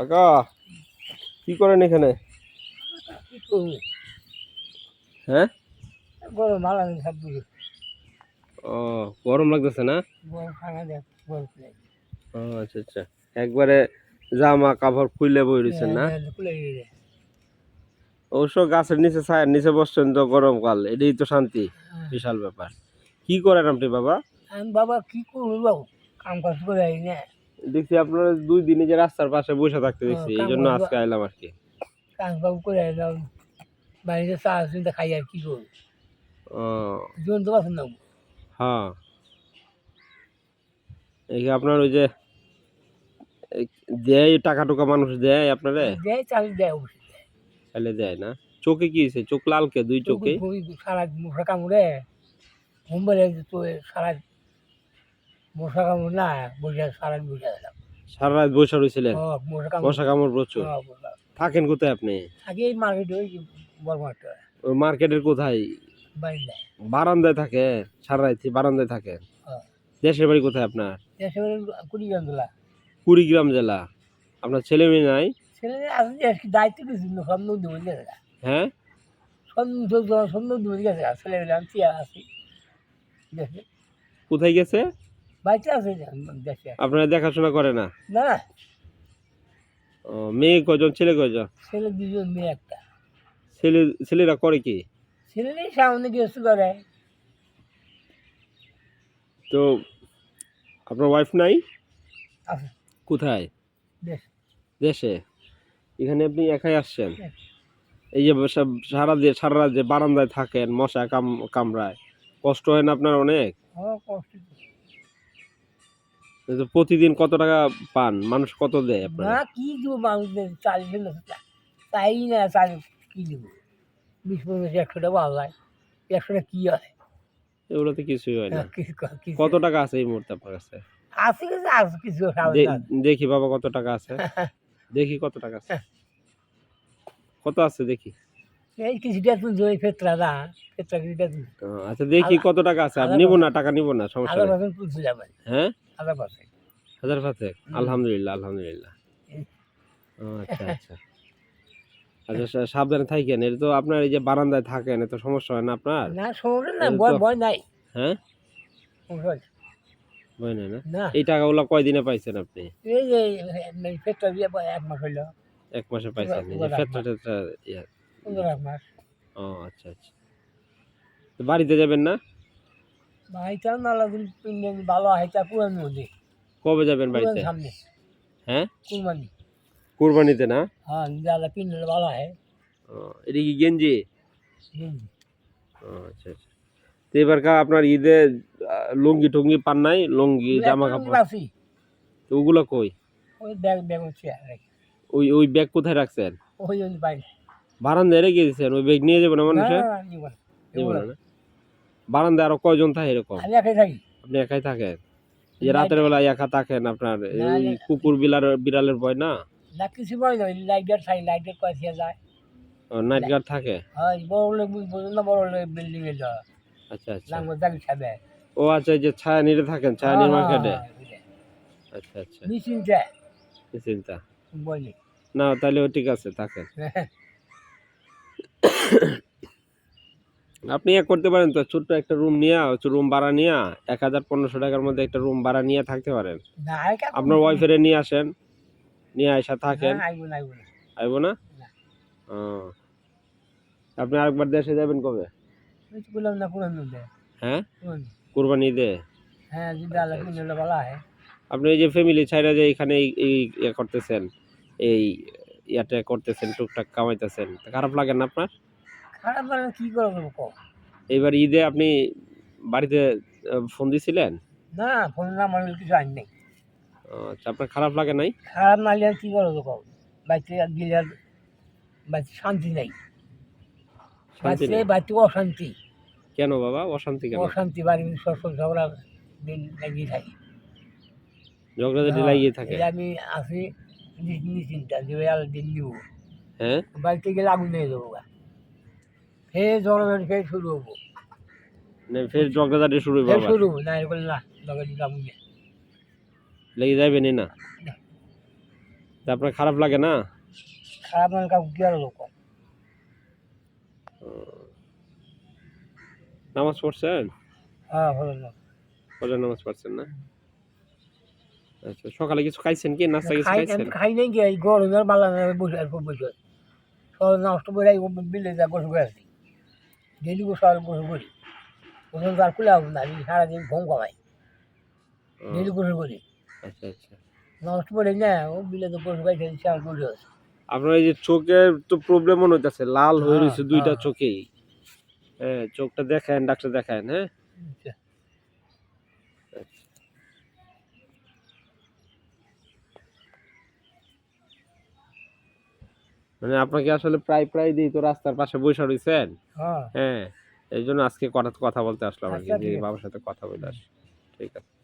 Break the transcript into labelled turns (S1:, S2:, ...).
S1: কাকা, কি করেন এখানে? হ্যাঁ? ও, গরম লাগতেছে না? ও আচ্ছা আচ্ছা। একবারে জামা কাপড় খুলে বই রয়েছেন না? অবশ্য গাছের নিচে ছায়ের নিচে বসছেন তো গরমকাল, এটাই তো শান্তি, বিশাল ব্যাপার। কি করেন আপনি, বাবা?
S2: বাবা, কি করব? কাম কাজ করে না।
S1: দেখছি আপনার দুই দিনে যে রাস্তার পাশে বসে থাকতে দেখছি এই জন্য আজকে আইলাম আর কি।
S2: কাম করে আইলাম। বাড়িতে চা চিন্তা খাই আর কি করব?
S1: ও।
S2: জীবন তো পছন্দ না
S1: হ্যাঁ। এই আপনার ওই যে দেয় টাকা টুকা মানুষ দেয় আপনারে?
S2: দেয় চাকরি দেয় অবশ্যই। দেয়
S1: তাহলে দেয় না? চোখে কি হয়েছে? চোখ লালকে দুই চোখে
S2: সারা মশা কামড়ে। ঘুম বেড়ে তো সারা মশা কামড় না বসে সারা বসে গেলাম।
S1: সারা রাত বসে রয়েছিলেন
S2: মশা কামড়
S1: প্রচুর। থাকেন কোথায় আপনি?
S2: আগে এই মার্কেটে ওই বড়
S1: ওই মার্কেটের কোথায়? বারান্দায়। থাকে? সারা রাত বারান্দায়
S2: হ্যাঁ।
S1: দেশের বাড়ি কোথায় আপনার?
S2: দেশে কুড়ি গ্রাম তোলা
S1: কুড়িগ্রাম জেলা। আপনার ছেলে মেয়ে নাই?
S2: ছেলে আসলে আজকে দায়িত্ব কিছু বলে গেছে।
S1: হ্যাঁ?
S2: নদী বলে গেছে। ছেলে মেয়ে আমি আসি
S1: কোথায় গেছে?
S2: বাড়িতে আছে দেশে
S1: আপনারা দেখাশোনা করে না?
S2: না।
S1: ও, মেয়ে কজন ছেলে কজন
S2: ছেলে দুজন মেয়ে একটা।
S1: ছেলে ছেলেরা করে কি?
S2: ছেলে নেই সামনে গেছে করে
S1: তো আপনার ওয়াইফ নাই?
S2: আছে।
S1: কোথায়?
S2: দেশে।
S1: এখানে আপনি একাই আসছেন?
S2: হ্যাঁ।
S1: এই যে সারা দিয়ে সারা রাত যে বারান্দায় থাকেন মশা কাম কামড়ায় কষ্ট হয় না আপনার অনেক?
S2: কষ্ট
S1: এই যে প্রতিদিন কত টাকা পান? মানুষ কত দেয় আপনার?
S2: না কি দিব মানুষদের চালিয়ে না তাই না চাল কি দিব? বিশ পঞ্চাশ একশো টাকা পাওয়া যায়। একশো টাকা কী হয়?
S1: এগুলোতে কিছুই হয় না।
S2: কিছু
S1: কত টাকা আছে এই মুহূর্তে আপনার কাছে?
S2: আছে কিছু আছে কিছু
S1: দেখি বাবা কত টাকা আছে। দেখি কত টাকা আছে। কত আছে দেখি।
S2: এই কিছুটা তুই জয় ফেতরা না ফেতরা কিছুটা
S1: আচ্ছা দেখি কত টাকা আছে? আপনি নিবো না টাকা নিবো না সমস্যা
S2: পার্সেন্ট তুলতে যাবেন
S1: হ্যাঁ?
S2: আধা পার্সেন্ট
S1: হাজার পাঁচেক আলহামদুলিল্লাহ আলহামদুলিল্লাহ। আচ্ছা আচ্ছা। আচ্ছা সাবধানে থাকেন এটা তো আপনার এই যে বারান্দায় থাকেন এত সমস্যা হয় না আপনার?
S2: না সমস্যা না ভয় ভয় নাই।
S1: হ্যাঁ?
S2: সমস্যা নাই।
S1: না? এই টাকাগুলো কয়দিনে পাইছেন আপনি?
S2: এই যে ফেতরা দিয়ে এক মাস হইল।
S1: এক মাসে পাইছেন ফেতরা টেতরা।
S2: পনেরো মাস
S1: ও আচ্ছা আচ্ছা। তো বাড়িতে যাবেন না?
S2: ভাইটা না লাগলে পিন্ডে ভালো হাইটা পুরান মধ্যে
S1: কবে যাবেন বাড়িতে?
S2: সামনে।
S1: হ্যাঁ?
S2: কুরবানি।
S1: কুরবানিতে না?
S2: হ্যাঁ যারা পিন্ডে ভালো হয়।
S1: ও, এটা কি গেঞ্জি? আচ্ছা আচ্ছা। তো এবার কা আপনার ঈদে লুঙ্গি টুঙ্গি পান নাই? লুঙ্গি জামা কাপড়
S2: আছি
S1: তো ওগুলো কই?
S2: ওই ব্যাগ ব্যাগ হচ্ছে
S1: ওই ওই ব্যাগ কোথায় রাখছেন?
S2: ওই জন্য পাই
S1: বারান্দায় রেখে দিয়েছেন ওই ব্যাগ নিয়ে যাবেন
S2: না,
S1: মানুষে?
S2: না,
S1: বারান্দায় আরও কয়জন থাকে এরকম?
S2: আমি একাই থাকি।
S1: আপনি একাই থাকেন? যে রাতের বেলা একা থাকেন আপনার
S2: না।
S1: কুকুর বিলার বিড়ালের ভয় না?
S2: না কিছু বই নয় লাইটার থাকি লাইটার কয়েছে যায়।
S1: নাইট গার্ড থাকে?
S2: হ্যাঁ বড় লোক বুঝুন না বড় লোক বিল্ডিং এ যাওয়া
S1: আচ্ছা আচ্ছা।
S2: লাঙ্গল দাবি খাবে।
S1: ও আচ্ছা যে ছায়া নিরে থাকেন ছায়া নির মার্কেটে? আচ্ছা আচ্ছা।
S2: নিশ্চিন্তে বলি।
S1: না তাহলে ঠিক আছে থাকেন। আপনি এক করতে পারেন তো ছোট্ট একটা রুম নিয়ে রুম ভাড়া নিয়ে এক হাজার পনেরোশো টাকার মধ্যে একটা রুম ভাড়া নিয়ে থাকতে পারেন। আপনার ওয়াইফের নিয়ে আসেন নিয়ে আসা থাকেন।
S2: আইবো না, আইবো না।
S1: আইব না?
S2: না।
S1: ও। আপনি আরেকবার দেশে যাবেন কবে? হ্যাঁ। কোরবানি দে।
S2: হ্যাঁ ভালো হয়।
S1: আপনি এই যে ফ্যামিলি ছাইরা যে এখানে এই- এই ইয়ে করতেছেন এই ইয়াটা করতেছেন টুকটাক কামাইতেছেন। খারাপ লাগে না আপনার?
S2: খারাপ লাগে কি করে দেবো কো
S1: এইবার ঈদে আপনি বাড়িতে ফোন দিছিলেন?
S2: না ফোন না নাম্বার কিছু আনি নাই।
S1: আচ্ছা আপনার খারাপ লাগে নাই?
S2: খারাপ না আর কি করে দেবো বাড়িতে আর গেলে আর বাড়িতে শান্তি নেই।
S1: শান্তি
S2: বাড়িতে অশান্তি।
S1: কেন বাবা? অশান্তি কেন?
S2: অশান্তি বাড়ি সব সব ঝগড়া দিন লাগিয়ে থাকি।
S1: ঝগড়াঝাটি লাগিয়ে থাকে?
S2: আমি আসি নিশ্চিন্তা যে আর দিন দিব।
S1: হ্যাঁ
S2: বাড়িতে গেলে আগুন নিয়ে দেবো ফের ঝগড়াঝাটি ফের শুরু হব।
S1: না ফের ঝগড়াঝাটি শুরু বাবা
S2: শুরু হব না এরকম না ঝগড়াটি আগুন
S1: লেগে যাবেনি না আপনার খারাপ লাগে না?
S2: খারাপ মানে কাউকে কি আর লোক
S1: নামাজ পড়ছেন
S2: হ্যাঁ না
S1: নামাজ। পড়ছেন না? আচ্ছা সকালে কিছু খাইছেন কি? নাস্তা কিছু খাইছেন?
S2: খাই নাই কি গরমের বালা না বসে আর বসে সব নষ্ট করে এই বিলে যা গোসল করে আসি। ডেলি গোসল গোসল করি। গোসল তার খুলে হবে না সারাদিন ঘুম কমাই ডেলি গোসল করি।
S1: আচ্ছা আচ্ছা।
S2: নষ্ট করে না ও বিলে তো গোসল করে খেয়েছি আর বসে আছে।
S1: আপনার এই যে চোখের তো প্রবলেম মনে হইতেছে লাল হয়ে
S2: হ্যাঁ,
S1: রয়েছে দুইটা
S2: হ্যাঁ।
S1: চোখেই। হ্যাঁ চোখটা দেখেন ডাক্তার দেখান হ্যাঁ? মানে আপনাকে আসলে প্রায় প্রায় দিই তো রাস্তার পাশে বসে রয়েছেন
S2: হ্যাঁ।
S1: হ্যাঁ এই জন্য আজকে কথা কথা বলতে আসলাম আর কি। বাবার সাথে কথা বলে আসি। ঠিক আছে।